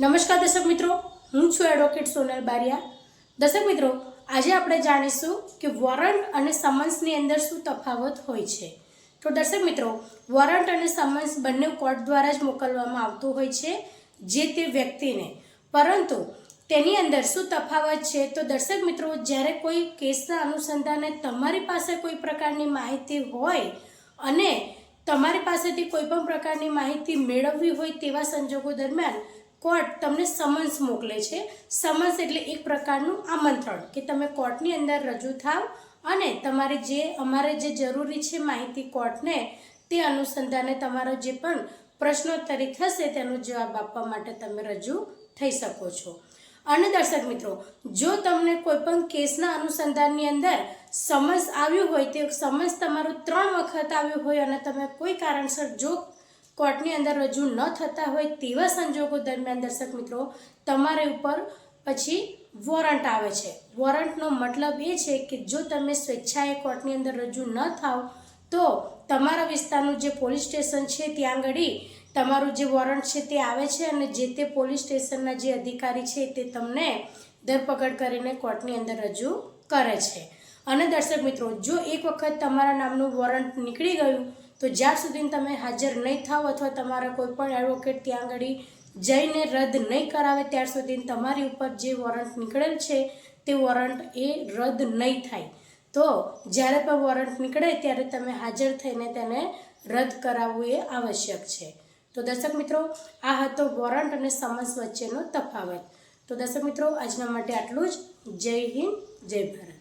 નમસ્કાર દર્શક મિત્રો, હું છું એડવોકેટ સોનલ બારિયા. દર્શક મિત્રો, આજે આપણે જાણીશું કે વોરંટ અને સમન્સની અંદર શું તફાવત હોય છે. તો દર્શક મિત્રો, વોરંટ અને સમન્સ બંને કોર્ટ દ્વારા જ મોકલવામાં આવતું હોય છે, જે તે વ્યક્તિને. પરંતુ તેની અંદર શું તફાવત છે? તો દર્શક મિત્રો, જ્યારે કોઈ કેસના અનુસંધાને તમારી પાસે કોઈ પ્રકારની માહિતી હોય અને તમારી પાસેથી કોઈ પણ પ્રકારની માહિતી મેળવવી હોય તેવા સંજોગો દરમિયાન કોર્ટ તમને સમન્સ મોકલે છે. સમન્સ એટલે એક પ્રકારનું આમંત્રણ કે તમે કોર્ટની અંદર રજૂ થાવ અને તમારે જે, અમારે જે જરૂરી છે માહિતી કોર્ટને તે અનુસંધાને તમારો જે પણ પ્રશ્નોત્તરી થશે તેનો જવાબ આપવા માટે તમે રજૂ થઈ શકો છો. અને દર્શક મિત્રો, જો તમને કોઈ પણ કેસના અનુસંધાનની અંદર સમન્સ આવ્યું હોય, તે સમન્સ તમારું ત્રણ વખત આવ્યું હોય અને તમે કોઈ કારણસર જો કોર્ટની અંદર રજૂ ન થતા હોય તેવા સંજોગો દરમિયાન દર્શક મિત્રો, તમારે ઉપર પછી વોરંટ આવે છે. વોરંટનો મતલબ એ છે કે જો તમે સ્વેચ્છાએ કોર્ટની અંદર રજૂ ન થાવ, તો તમારા વિસ્તારનું જે પોલીસ સ્ટેશન છે ત્યાં આગળ તમારું જે વોરંટ છે તે આવે છે અને જે તે પોલીસ સ્ટેશનના જે અધિકારી છે તે તમને ધરપકડ કરીને કોર્ટની અંદર રજૂ કરે છે. અને દર્શક મિત્રો, જો એક વખત તમારા નામનું વોરંટ નીકળી ગયું, તો જ્યાર સુધી તમે હાજર નહીં થાવ અથવા તમારા કોઈ પણ એડવોકેટ ત્યાં આગળ જઈને રદ નહીં કરાવે, ત્યાર સુધી તમારી ઉપર જે વોરંટ નીકળેલ છે, તે વોરંટ એ રદ નહીં થાય. તો જ્યારે પણ વોરંટ નીકળે, ત્યારે તમે હાજર થઈને તેને રદ કરાવવું એ આવશ્યક છે. તો દર્શક મિત્રો, આ હતો વોરંટ અને સમન્સ વચ્ચેનો તફાવત. તો દર્શક મિત્રો, આજના માટે આટલું જ. જય હિન્દ, જય ભારત.